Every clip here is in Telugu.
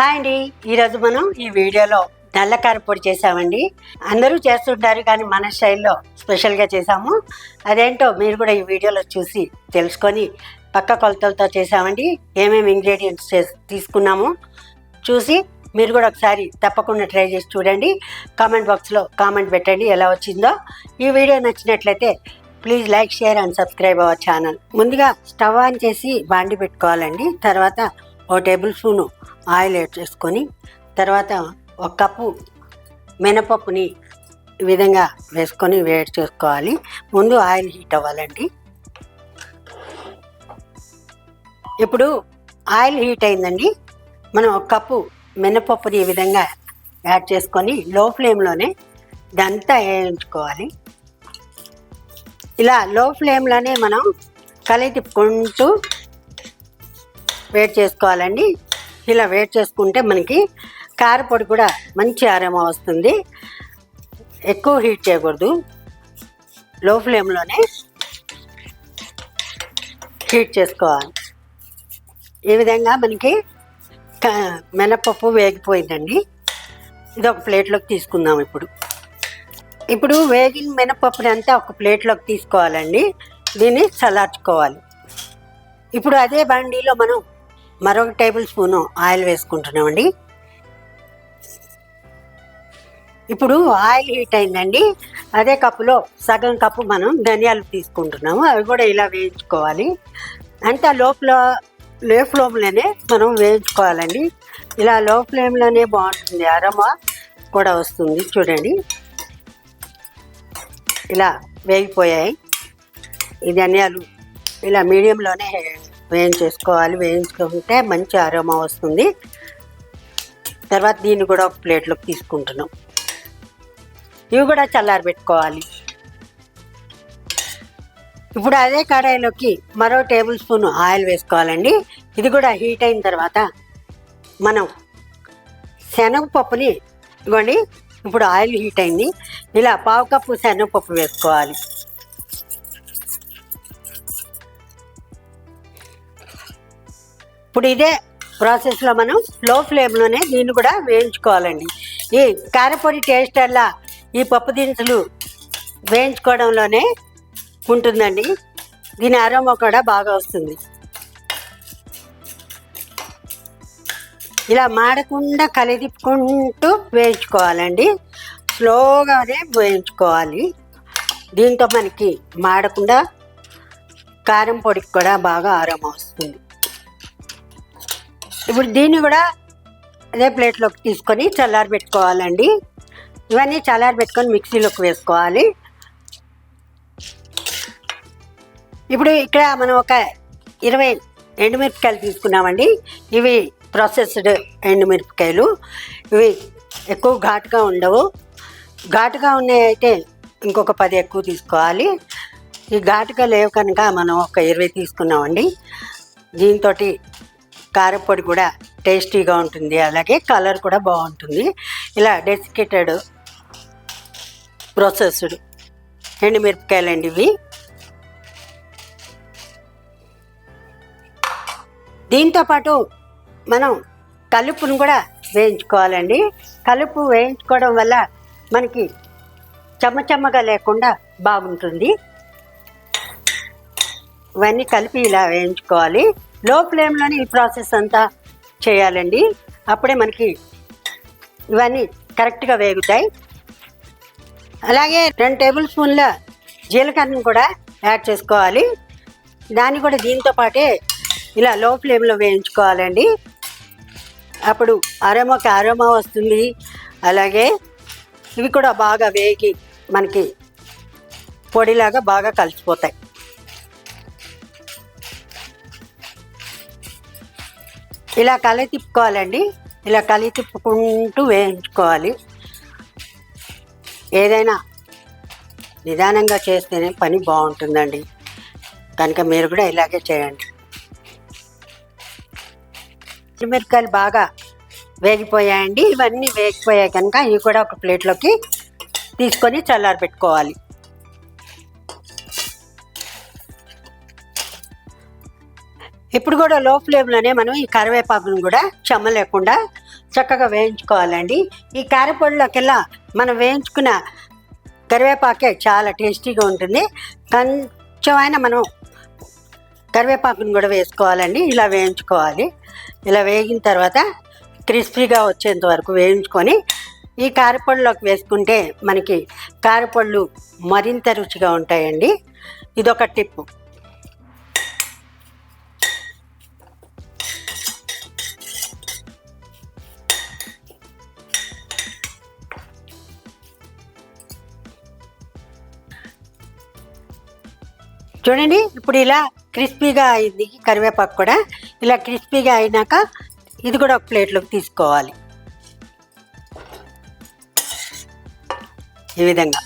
హాయ్ అండి. ఈరోజు మనం ఈ వీడియోలో నల్లకార పొడి చేసామండి. అందరూ చేస్తుంటారు కానీ మన స్టైల్లో స్పెషల్గా చేసాము. అదేంటో మీరు కూడా ఈ వీడియోలో చూసి తెలుసుకొని పక్క కొలతలతో చేసామండి. ఏమేమి ఇంగ్రీడియంట్స్ తీసుకున్నాము చూసి మీరు కూడా ఒకసారి తప్పకుండా ట్రై చేసి చూడండి. కామెంట్ బాక్స్లో కామెంట్ పెట్టండి ఎలా వచ్చిందో. ఈ వీడియో నచ్చినట్లయితే please like share and subscribe our channel ముందుగా స్టవ్ ఆన్ చేసి బాండి పెట్టుకోవాలండి. తర్వాత ఓ టేబుల్ స్పూను ఆయిల్ యాడ్ చేసుకొని తర్వాత ఒక కప్పు మినపప్పుని ఈ విధంగా వేసుకొని వేడి చేసుకోవాలి. ముందు ఆయిల్ హీట్ అవ్వాలండి. ఇప్పుడు ఆయిల్ హీట్ అయిందండి. మనం ఒక కప్పు మినపప్పుని ఈ విధంగా యాడ్ చేసుకొని లో ఫ్లేమ్లోనే ఇదంతా వేయించుకోవాలి. ఇలా లో ఫ్లేమ్లోనే మనం కలయి తిప్పుకుంటూ వేడి చేసుకోవాలండి. ఇలా వేడి చేసుకుంటే మనకి కారపొడి కూడా మంచి ఆరమ వస్తుంది. ఎక్కువ హీట్ చేయకూడదు. లో ఫ్లేమ్లోనే హీట్ చేసుకోవాలి. ఈ విధంగా మనకి మినపప్పు వేగిపోయిందండి. ఇది ఒక ప్లేట్లోకి తీసుకుందాం ఇప్పుడు. ఇప్పుడు వేగిన మినపప్పుని అంతా ఒక ప్లేట్లోకి తీసుకోవాలండి. దీన్ని చల్లార్చుకోవాలి. ఇప్పుడు అదే బండిలో మనం మరొక టేబుల్ స్పూను ఆయిల్ వేసుకుంటున్నామండి. ఇప్పుడు ఆయిల్ హీట్ అయిందండి. అదే కప్పులో సగం కప్పు మనం ధనియాలు తీసుకుంటున్నాము. అవి కూడా ఇలా వేయించుకోవాలి. అంతా లోపల లో ఫ్లేమ్లోనే మనం వేయించుకోవాలండి. ఇలా లో ఫ్లేమ్లోనే బాగుంటుంది. అరమ కూడా వస్తుంది చూడండి. ఇలా వేగిపోయాయి. ఈ ధనియాలు ఇలా మీడియంలోనే వేయించేసుకోవాలి. వేయించుకుంటే మంచి అరోమా వస్తుంది. తర్వాత దీన్ని కూడా ఒక ప్లేట్లోకి తీసుకుంటున్నాం. ఇవి కూడా చల్లారి పెట్టుకోవాలి. ఇప్పుడు అదే కడాయిలోకి మరో టేబుల్ స్పూన్ ఆయిల్ వేసుకోవాలండి. ఇది కూడా హీట్ అయిన తర్వాత మనం శనగపప్పుని ఇవ్వండి. ఇప్పుడు ఆయిల్ హీట్ అయింది. ఇలా పావు కప్పు శనగపప్పు వేసుకోవాలి. ఇప్పుడు ఇదే ప్రాసెస్లో మనం లో ఫ్లేమ్లోనే దీన్ని కూడా వేయించుకోవాలండి. ఈ కారపొడి టేస్ట్ అలా ఈ పప్పు దినుసులు వేయించుకోవడంలోనే ఉంటుందండి. దీని ఆరోమా కూడా బాగా వస్తుంది. ఇలా మాడకుండా కలిదిప్పుకుంటూ వేయించుకోవాలండి. స్లోగానే వేయించుకోవాలి. దీంతో మనకి మాడకుండా కారం పొడికి కూడా బాగా ఆరోమా వస్తుంది. ఇప్పుడు దీన్ని కూడా అదే ప్లేట్లోకి తీసుకొని చల్లారి పెట్టుకోవాలండి. ఇవన్నీ చల్లారి పెట్టుకొని మిక్సీలోకి వేసుకోవాలి. ఇప్పుడు ఇక్కడ మనం ఒక ఇరవై ఎండుమిరపకాయలు తీసుకున్నామండి. ఇవి ప్రాసెస్డ్ ఎండుమిరపకాయలు. ఇవి ఎక్కువ ఘాటుగా ఉండవు. ఘాటుగా ఉన్నాయి అయితే ఇంకొక పది ఎక్కువ తీసుకోవాలి. ఈ ఘాటుగా లేవు కనుక మనం ఒక ఇరవై తీసుకున్నామండి. దీంతో కారపొడి కూడా టేస్టీగా ఉంటుంది. అలాగే కలర్ కూడా బాగుంటుంది. ఇలా డెసికేటెడ్ ప్రాసెస్డ్ ఎండుమిరపకాయలండి ఇవి. దీంతో పాటు మనం కలుపును కూడా వేయించుకోవాలండి. కలుపు వేయించుకోవడం వల్ల మనకి చెమ్మచెమ్మగా లేకుండా బాగుంటుంది. ఇవన్నీ కలిపి ఇలా వేయించుకోవాలి. లో ఫ్లేమ్లోనే ఈ ప్రాసెస్ అంతా చేయాలండి. అప్పుడే మనకి ఇవన్నీ కరెక్ట్గా వేగుతాయి. అలాగే రెండు టేబుల్ స్పూన్ల జీలకర్రను కూడా యాడ్ చేసుకోవాలి. దాన్ని కూడా దీంతో పాటే ఇలా లో ఫ్లేమ్లో వేయించుకోవాలండి. అప్పుడు అరోమాకి అరోమా వస్తుంది. అలాగే ఇవి కూడా బాగా వేగి మనకి పొడిలాగా బాగా కలిసిపోతాయి. ఇలా కలి తిప్పుకోవాలండి. ఇలా కలి తిప్పుకుంటూ వేయించుకోవాలి. ఏదైనా నిదానంగా చేస్తేనే పని బాగుంటుందండి. కనుక మీరు కూడా ఇలాగే చేయండి. మిరపకాయలు బాగా వేగిపోయాయండి. ఇవన్నీ వేగిపోయాయి కనుక ఇవి కూడా ఒక ప్లేట్లోకి తీసుకొని చల్లారి పెట్టుకోవాలి ఇప్పుడు కూడా లో ఫ్లేమ్లోనే మనం ఈ కరివేపాకును కూడా చెమ్మ లేకుండా చక్కగా వేయించుకోవాలండి. ఈ కారపొడిలోకెల్లా మనం వేయించుకున్న కరివేపాకే చాలా టేస్టీగా ఉంటుంది. కొంచెమైనా మనం కరివేపాకుని కూడా వేసుకోవాలండి. ఇలా వేయించుకోవాలి. ఇలా వేగిన తర్వాత క్రిస్పీగా వచ్చేంత వరకు వేయించుకొని ఈ కారపొడిలోకి వేసుకుంటే మనకి కారపళ్ళు మరింత రుచిగా ఉంటాయండి. ఇదొక టిప్పు చూడండి ఇప్పుడు ఇలా క్రిస్పీగా అయింది కరివేపాకు కూడా ఇలా క్రిస్పీగా అయినాక ఇది కూడా ఒక ప్లేట్లోకి తీసుకోవాలి. ఈ విధంగా.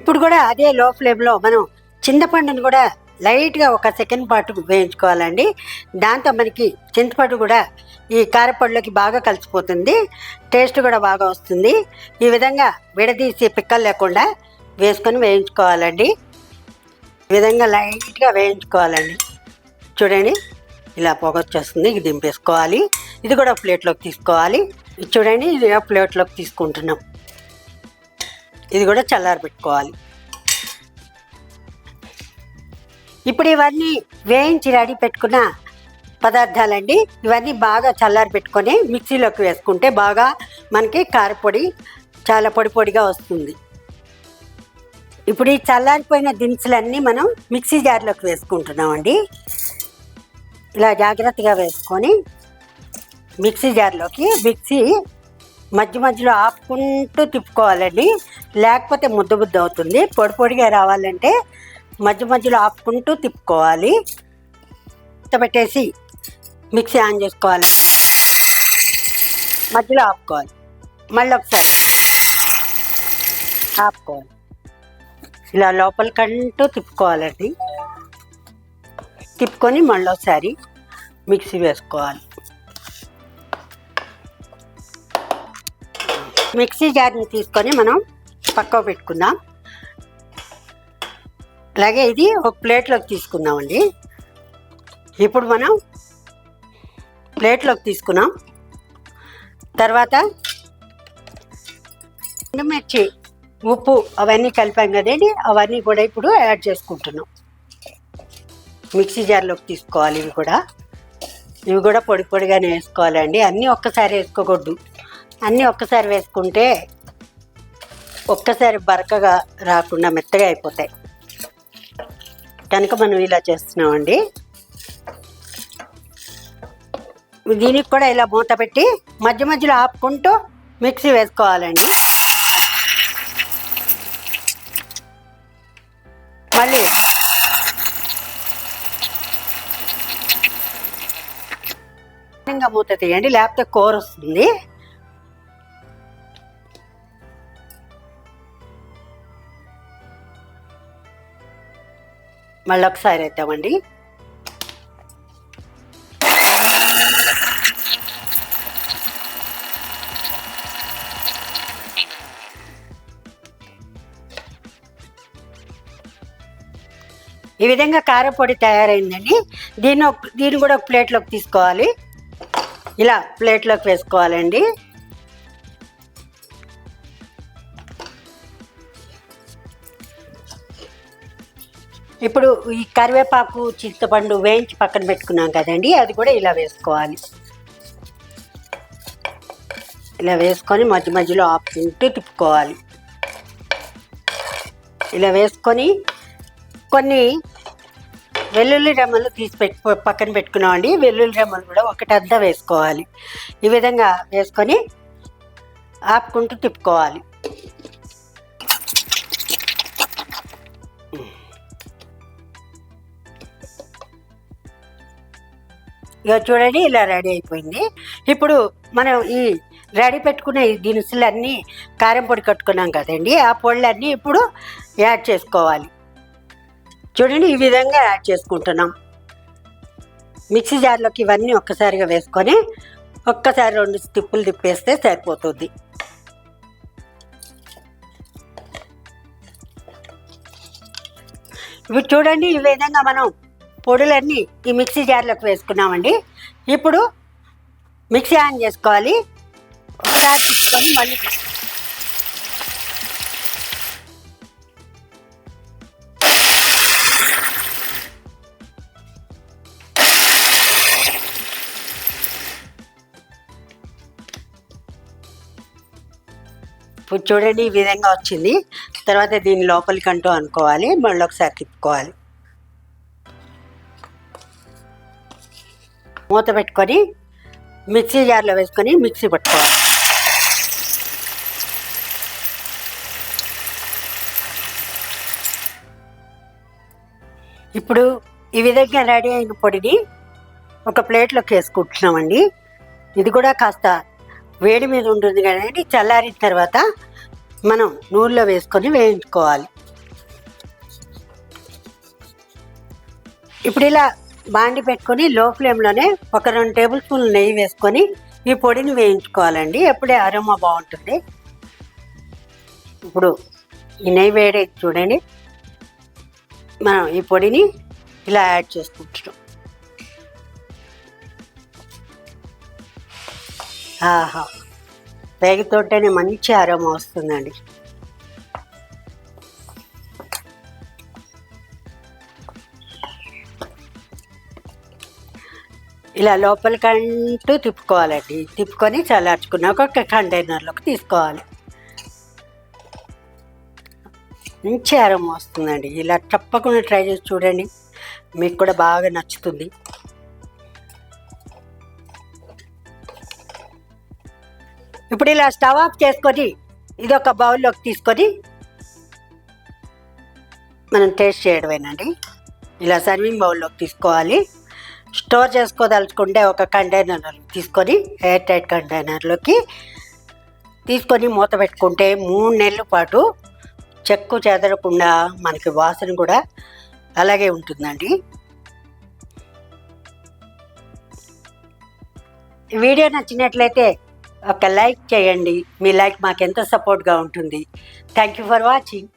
ఇప్పుడు కూడా అదే లో ఫ్లేమ్లో మనం చింతపండుని కూడా లైట్గా ఒక సెకండ్ పాటు వేయించుకోవాలండి దాంతో మనకి చింతపండు కూడా ఈ కారపొడిలోకి బాగా కలిసిపోతుంది. టేస్ట్ కూడా బాగా వస్తుంది. ఈ విధంగా విడదీసి పిక్కలు లేకుండా వేసుకొని వేయించుకోవాలండి. ఈ విధంగా లైట్గా వేయించుకోవాలండి. చూడండి ఇలా పొగొచ్చేస్తుంది ఇది దింపేసుకోవాలి. ఇది కూడా ప్లేట్లోకి తీసుకోవాలి. చూడండి ఇది ప్లేట్లోకి తీసుకుంటున్నాం. ఇది కూడా చల్లారి పెట్టుకోవాలి ఇప్పుడు ఇవన్నీ వేయించి రెడీ పెట్టుకున్న పదార్థాలండి. ఇవన్నీ బాగా చల్లారి పెట్టుకొని మిక్సీలోకి వేసుకుంటే బాగా మనకి కారపొడి చాలా పొడి పొడిగా వస్తుంది. ఇప్పుడు ఈ చల్లారిపోయిన దినుసులన్నీ మనం మిక్సీ జార్లోకి వేసుకుంటున్నామండి. ఇలా జాగ్రత్తగా వేసుకొని మిక్సీ జార్లోకి మిక్సీ మధ్య మధ్యలో ఆపుకుంటూ తిప్పుకోవాలండి. లేకపోతే ముద్ద ముద్ద అవుతుంది. పొడి పొడిగా రావాలంటే మధ్య మధ్యలో ఆపుకుంటూ తిప్పుకోవాలి. పెట్టేసి మిక్సీ ఆన్ చేసుకోవాలి. మధ్యలో ఆపుకోవాలి. మళ్ళీ ఒకసారి ఆపుకోవాలి. ఇలా లోపలికంటూ తిప్పుకోవాలండి. తిప్పుకొని మళ్ళీ ఒకసారి మిక్సీ వేసుకోవాలి. మిక్సీ జార్ని తీసుకొని మనం పక్కకు పెట్టుకుందాం. అలాగే ఇది ఒక ప్లేట్లోకి తీసుకుందామండి. ఇప్పుడు మనం ప్లేట్లోకి తీసుకున్నాం. తర్వాత ఎండుమిర్చి ఉప్పు అవన్నీ కలిపాం కదండి. అవన్నీ కూడా ఇప్పుడు యాడ్ చేసుకుంటున్నాం. మిక్సీ జార్లోకి తీసుకోవాలి ఇవి కూడా. ఇవి కూడా పొడి పొడిగానే వేసుకోవాలండి. అన్నీ ఒక్కసారి వేసుకోకూడదు. అన్నీ ఒక్కసారి వేసుకుంటే ఒక్కసారి బరకగా రాకుండా మెత్తగా అయిపోతాయి. కనుక మనం ఇలా చేస్తున్నామండి. దీనికి కూడా ఇలా మూత పెట్టి మధ్య మధ్యలో ఆపుకుంటూ మిక్సీ వేసుకోవాలండి. మళ్ళీ మూత తీయండి లేకపోతే కూర వస్తుంది. మళ్ళీ ఒకసారి వేద్దామండి. ఈ విధంగా కారపొడి తయారైందండి. దీన్ని ఒక- దీన్ని కూడా ఒక ప్లేట్లోకి తీసుకోవాలి. ఇలా ప్లేట్లోకి వేసుకోవాలండి. ఇప్పుడు ఈ కరివేపాకు చింతపండు వేయించి పక్కన పెట్టుకున్నాం కదండి అది కూడా ఇలా వేసుకోవాలి. ఇలా వేసుకొని మధ్య మధ్యలో ఆపుకుంటూ తిప్పుకోవాలి. ఇలా వేసుకొని కొన్ని వెల్లుల్లి రెమ్మలు తీసి పెట్టు పక్కన పెట్టుకున్నామండి. వెల్లుల్లి రెమ్మలు కూడా ఒకటద్ద వేసుకోవాలి. ఈ విధంగా వేసుకొని ఆపుకుంటూ తిప్పుకోవాలి. ఇక చూడండి ఇలా రెడీ అయిపోయింది. ఇప్పుడు మనం ఈ రెడీ పెట్టుకున్న ఈ దినుసులన్నీ కారం పొడి కట్టుకున్నాం కదండి ఆ పొళ్ళన్నీ ఇప్పుడు యాడ్ చేసుకోవాలి. చూడండి ఈ విధంగా యాడ్ చేసుకుంటున్నాం. మిక్సీ జార్లోకి ఇవన్నీ ఒక్కసారిగా వేసుకొని ఒక్కసారి రెండు తిప్పులు తిప్పేస్తే సరిపోతుంది. ఇప్పుడు చూడండి ఈ విధంగా మనం పొడులన్నీ ఈ మిక్సీ జార్లోకి వేసుకున్నామండి. ఇప్పుడు మిక్సీ ఆన్ చేసుకోవాలి. ఒకసారి తీసుకొని మళ్ళీ ఇప్పుడు చూడండి ఈ విధంగా వచ్చింది. తర్వాత దీని లోపలికంటూ అనుకోవాలి. మళ్ళీ ఒకసారి తిప్పుకోవాలి. మూత పెట్టుకొని మిక్సీ జార్లో వేసుకొని మిక్సీ పట్టుకోవాలి. ఇప్పుడు ఈ విధంగా రెడీ అయిన పొడిని ఒక ప్లేట్లోకి వేసుకుంటున్నామండి. ఇది కూడా కాస్త వేడి మీద ఉంటుంది కదండి చల్లారిన తర్వాత మనం నూనెలో వేసుకొని వేయించుకోవాలి. ఇప్పుడు ఇలా బాండి పెట్టుకొని లో ఫ్లేమ్లోనే ఒక రెండు టేబుల్ స్పూన్లు నెయ్యి వేసుకొని ఈ పొడిని వేయించుకోవాలండి. ఎప్పుడే అరోమా బాగుంటుంది. ఇప్పుడు ఈ నెయ్యి వేడే చూడండి. మనం ఈ పొడిని ఇలా యాడ్ చేసుకుంటున్నాం. ఆహా వేగితోటనే మంచి అరోమా వస్తుందండి. ఇలా లోపలికంటూ తిప్పుకోవాలండి. తిప్పుకొని చల్లార్చుకున్నాక ఒక కంటైనర్లోకి తీసుకోవాలి. మంచి ఆరం వస్తుందండి. ఇలా తప్పకుండా ట్రై చేసి చూడండి. మీకు కూడా బాగా నచ్చుతుంది. ఇప్పుడు ఇలా స్టవ్ ఆఫ్ చేసుకొని ఇది ఒక బౌల్లోకి తీసుకొని మనం టేస్ట్ చేయడమేనండి. ఇలా సర్వింగ్ బౌల్లోకి తీసుకోవాలి. స్టోర్ చేసుకోదలుచుకుంటే ఒక కంటైనర్ తీసుకొని ఎయిర్ టైట్ కంటైనర్లోకి తీసుకొని మూత పెట్టుకుంటే మూడు నెలల పాటు చెక్కు చెదరకుండా మనకి వాసన కూడా అలాగే ఉంటుందండి. వీడియో నచ్చినట్లయితే ఒక లైక్ చేయండి. మీ లైక్ మాకు సపోర్ట్గా ఉంటుంది. Thank you for watching